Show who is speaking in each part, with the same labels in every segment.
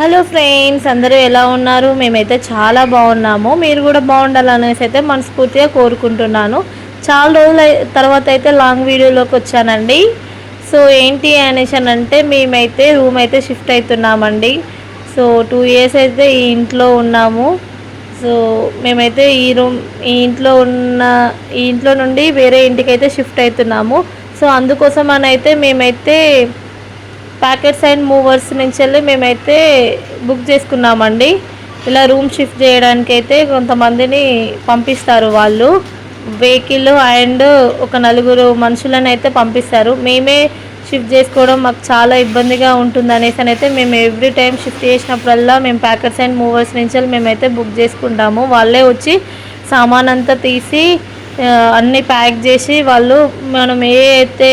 Speaker 1: Hello friends అందరూ ఎలా ఉన్నారు? మేమైతే చాలా బాగున్నాము. మీరు కూడా బాగుండాలనేసి అయితే మనస్ఫూర్తిగా కోరుకుంటున్నాను. చాలా రోజుల తర్వాత అయితే లాంగ్ వీడియోలోకి వచ్చానండి. సో ఏంటి అనేసి అని అంటే మేమైతే రూమ్ అయితే షిఫ్ట్ అవుతున్నామండి. సో టూ ఇయర్స్ అయితే ఈ ఇంట్లో ఉన్నాము. సో మేమైతే ఈ రూమ్ ఈ ఇంట్లో ఉన్న ఈ ఇంట్లో నుండి వేరే ఇంటికి అయితే షిఫ్ట్ అవుతున్నాము. సో అందుకోసం అని అయితే మేమైతే ప్యాకెట్స్ అండ్ మూవర్స్ నుంచి వెళ్ళి మేమైతే బుక్ చేసుకున్నామండి. ఇలా రూమ్ షిఫ్ట్ చేయడానికి అయితే కొంతమందిని పంపిస్తారు వాళ్ళు. వెహికల్ అండ్ ఒక నలుగురు మనుషులను అయితే పంపిస్తారు. మేమే షిఫ్ట్ చేసుకోవడం మాకు చాలా ఇబ్బందిగా ఉంటుంది అనేసి అయితే మేము ఎవ్రీ టైం షిఫ్ట్ చేసినప్పుడల్లా మేము ప్యాకెట్స్ అండ్ మూవర్స్ నుంచి వెళ్ళి మేమైతే బుక్ చేసుకుంటాము. వాళ్ళే వచ్చి సామాన్ అంతా తీసి అన్నీ ప్యాక్ చేసి వాళ్ళు మనం ఏ అయితే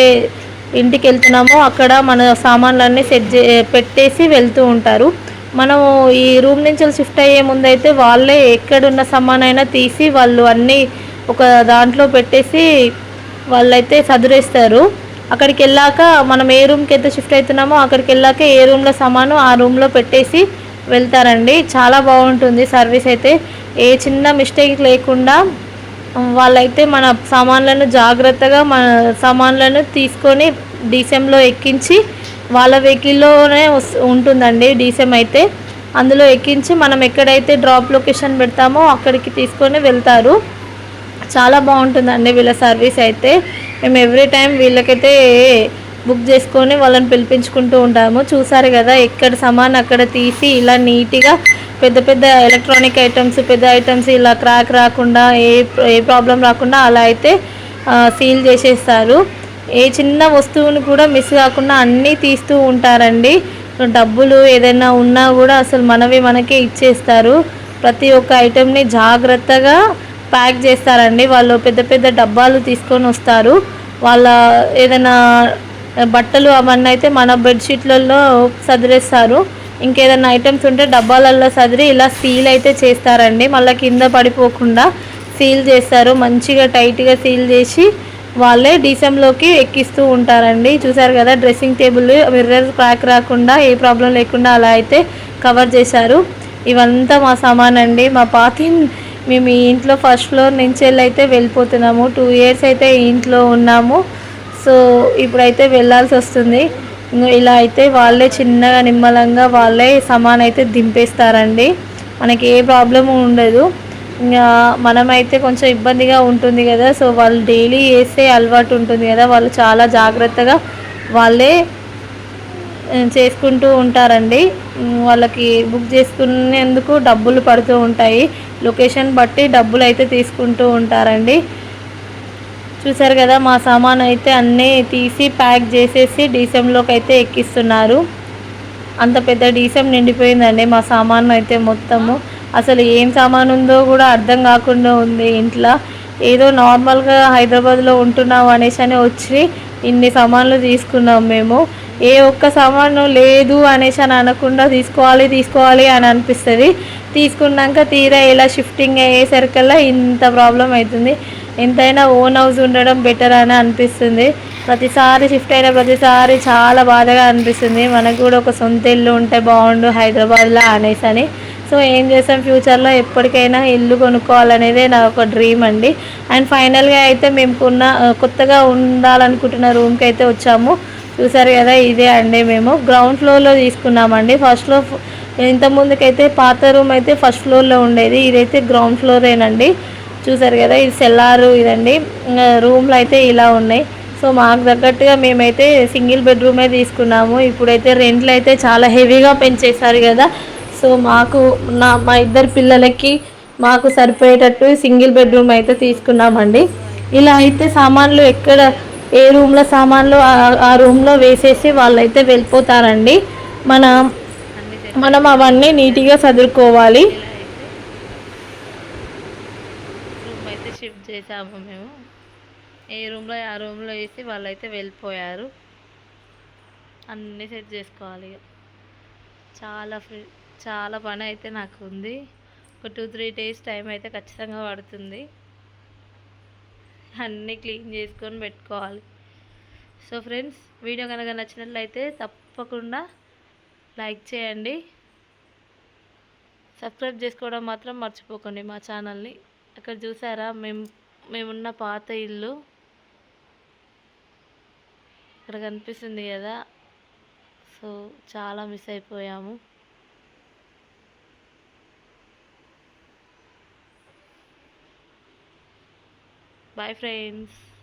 Speaker 1: ఇంటికి వెళ్తున్నామో అక్కడ మన సామాన్లన్నీ సెట్ చే పెట్టేసి వెళ్తూ ఉంటారు. మనం ఈ రూమ్ నుంచి షిఫ్ట్ అయ్యే ముందు అయితే వాళ్ళే ఎక్కడున్న సామాన్ అయినా తీసి వాళ్ళు అన్నీ ఒక దాంట్లో పెట్టేసి వాళ్ళైతే చదురేస్తారు అక్కడికి వెళ్ళాక మనం ఏ రూమ్కి అయితే షిఫ్ట్ అవుతున్నామో అక్కడికి వెళ్ళాక ఏ రూమ్లో సామాను ఆ రూమ్లో పెట్టేసి వెళ్తారండి. చాలా బాగుంటుంది సర్వీస్ అయితే ఏ చిన్న మిస్టేక్ లేకుండా వాళ్ళైతే మన సామాన్లను జాగ్రత్తగా మన సామాన్లను తీసుకొని డీసెంలో ఎక్కించి వాళ్ళ వెహికల్లోనే ఉంటుందండి డీసెం అయితే. అందులో ఎక్కించి మనం ఎక్కడైతే డ్రాప్ లొకేషన్ పెడతామో అక్కడికి తీసుకొని వెళ్తారు. చాలా బాగుంటుందండి వీళ్ళ సర్వీస్ అయితే. మేము ఎవ్రీ టైం వీళ్ళకైతే బుక్ చేసుకొని వాళ్ళని పిలిపించుకుంటూ ఉంటాము. చూసారు కదా ఎక్కడ సమాన్ అక్కడ తీసి ఇలా నీట్గా పెద్ద పెద్ద ఎలక్ట్రానిక్ ఐటమ్స్ పెద్ద ఐటమ్స్ ఇలా క్రాక్ రాకుండా ఏ ఏ ప్రాబ్లం రాకుండా అలా అయితే సీల్ చేసేస్తారు. ఏ చిన్న వస్తువును కూడా మిస్ కాకుండా అన్నీ తీస్తూ ఉంటారండి. డబ్బులు ఏదైనా ఉన్నా కూడా అసలు మనవి మనకే ఇచ్చేస్తారు. ప్రతి ఒక్క ఐటెంని జాగ్రత్తగా ప్యాక్ చేస్తారండి. వాళ్ళు పెద్ద పెద్ద డబ్బాలు తీసుకొని వస్తారు. వాళ్ళ ఏదైనా బట్టలు అవన్నీ అయితే మన బెడ్షీట్లలో సదిరేస్తారు. ఇంకేదైనా ఐటమ్స్ ఉంటే డబ్బాలలో సదిరి ఇలా సీల్ అయితే చేస్తారండి. మళ్ళీ కింద పడిపోకుండా సీల్ చేస్తారు. మంచిగా టైట్గా సీల్ చేసి వాళ్ళే డీసెంలోకి ఎక్కిస్తూ ఉంటారండి. చూసారు కదా డ్రెస్సింగ్ టేబుల్ మిర్రర్ క్రాక్ రాకుండా ఏ ప్రాబ్లం లేకుండా అలా అయితే కవర్ చేశారు. ఇవంతా మా సామాన్ అండి మా పాతిన్ మేము ఈ ఇంట్లో ఫస్ట్ ఫ్లోర్ నుంచి వెళ్ళి అయితే వెళ్ళిపోతున్నాము. టూ ఇయర్స్ అయితే ఈ ఇంట్లో ఉన్నాము. సో ఇప్పుడైతే వెళ్ళాల్సి వస్తుంది. ఇలా అయితే వాళ్ళే చిన్నగా నిమ్మలంగా వాళ్ళే సమాన్ అయితే దింపేస్తారండి. మనకి ఏ ప్రాబ్లము ఉండదు. ఇంకా మనమైతే కొంచెం ఇబ్బందిగా ఉంటుంది కదా. సో వాళ్ళు డైలీ వేసే అలవాటు ఉంటుంది కదా. వాళ్ళు చాలా జాగ్రత్తగా వాళ్ళే చేసుకుంటూ ఉంటారండి. వాళ్ళకి బుక్ చేసుకునేందుకు డబ్బులు పడుతూ ఉంటాయి. లొకేషన్ బట్టి డబ్బులు అయితే తీసుకుంటూ ఉంటారండి. చూసారు కదా మా సామాను అయితే అన్నీ తీసి ప్యాక్ చేసేసి డీసెంలోకి అయితే ఎక్కిస్తున్నారు. అంత పెద్ద డీసెం నిండిపోయిందండి మా సామాను అయితే మొత్తము. అసలు ఏం సామాను ఉందో కూడా అర్థం కాకుండా ఉంది ఇంట్లో. ఏదో నార్మల్గా హైదరాబాద్లో ఉంటున్నాం అనేసి అని వచ్చి ఇన్ని సామాన్లు తీసుకున్నాం మేము. ఏ ఒక్క సామాను లేదు అనేసి అని అనకుండా తీసుకోవాలి తీసుకోవాలి అని అనిపిస్తుంది. తీసుకున్నాక తీరా ఇలా షిఫ్టింగ్ అయ్యేసరికల్లా ఇంత ప్రాబ్లం అవుతుంది. ఎంతైనా ఓన్ హౌస్ ఉండడం బెటర్ అని అనిపిస్తుంది. ప్రతిసారి షిఫ్ట్ అయిన ప్రతిసారి చాలా బాధగా అనిపిస్తుంది. మనకు కూడా ఒక సొంత ఇల్లు ఉంటే బాగుండు హైదరాబాద్లో అనేసి అని. సో ఏం చేస్తాం? ఫ్యూచర్లో ఎప్పటికైనా ఇల్లు కొనుక్కోవాలనేదే నా ఒక డ్రీమ్ అండి. అండ్ ఫైనల్గా అయితే మేము కొన్న కొత్తగా ఉండాలనుకుంటున్న రూమ్కి అయితే వచ్చాము. చూసారు కదా ఇదే అండి మేము. గ్రౌండ్ ఫ్లోర్లో తీసుకున్నామండి. ఫస్ట్లో ఇంతకుముందుకైతే పాత రూమ్ అయితే ఫస్ట్ ఫ్లోర్లో ఉండేది. ఇదైతే గ్రౌండ్ ఫ్లోరేనండి చూసారు కదా ఇది సెల్లారు ఇదండి. రూమ్లు అయితే ఇలా ఉన్నాయి. సో మాకు తగ్గట్టుగా మేమైతే సింగిల్ బెడ్రూమే తీసుకున్నాము. ఇప్పుడైతే రెంట్లు అయితే చాలా హెవీగా పెంచేశారు కదా. సో మాకు నా మా ఇద్దరు పిల్లలకి మాకు సరిపోయేటట్టు సింగిల్ బెడ్రూమ్ అయితే తీసుకున్నామండి. ఇలా అయితే సామాన్లు ఎక్కడ ఏ రూమ్లో సామాన్లు ఆ- ఆ రూమ్లో వేసేసి వాళ్ళైతే వెళ్ళిపోతారండి. మన మనం అవన్నీ నీట్గా చదువుకోవాలి రూమ్ అయితే షిఫ్ట్ చేసాము మేము. ఏ రూమ్లో ఆ రూమ్లో వేసి వాళ్ళైతే వెళ్ళిపోయారు. అన్నీ సెట్ చేసుకోవాలి చాలా ఫ్రీ చాలా పని అయితే నాకు ఉంది. ఒక టూ త్రీ డేస్ టైం అయితే ఖచ్చితంగా పడుతుంది. అన్నీ క్లీన్ చేసుకొని పెట్టుకోవాలి. సో ఫ్రెండ్స్ వీడియో కనుక నచ్చినట్లయితే తప్పకుండా లైక్ చేయండి.
Speaker 2: సబ్స్క్రైబ్ చేసుకోవడం మాత్రం మర్చిపోకండి మా ఛానల్ని. అక్కడ చూసారా? మేము మేమున్న పాత ఇల్లు. ఇక్కడ కనిపిస్తుంది కదా? సో చాలా మిస్ అయిపోయాము. Bye friends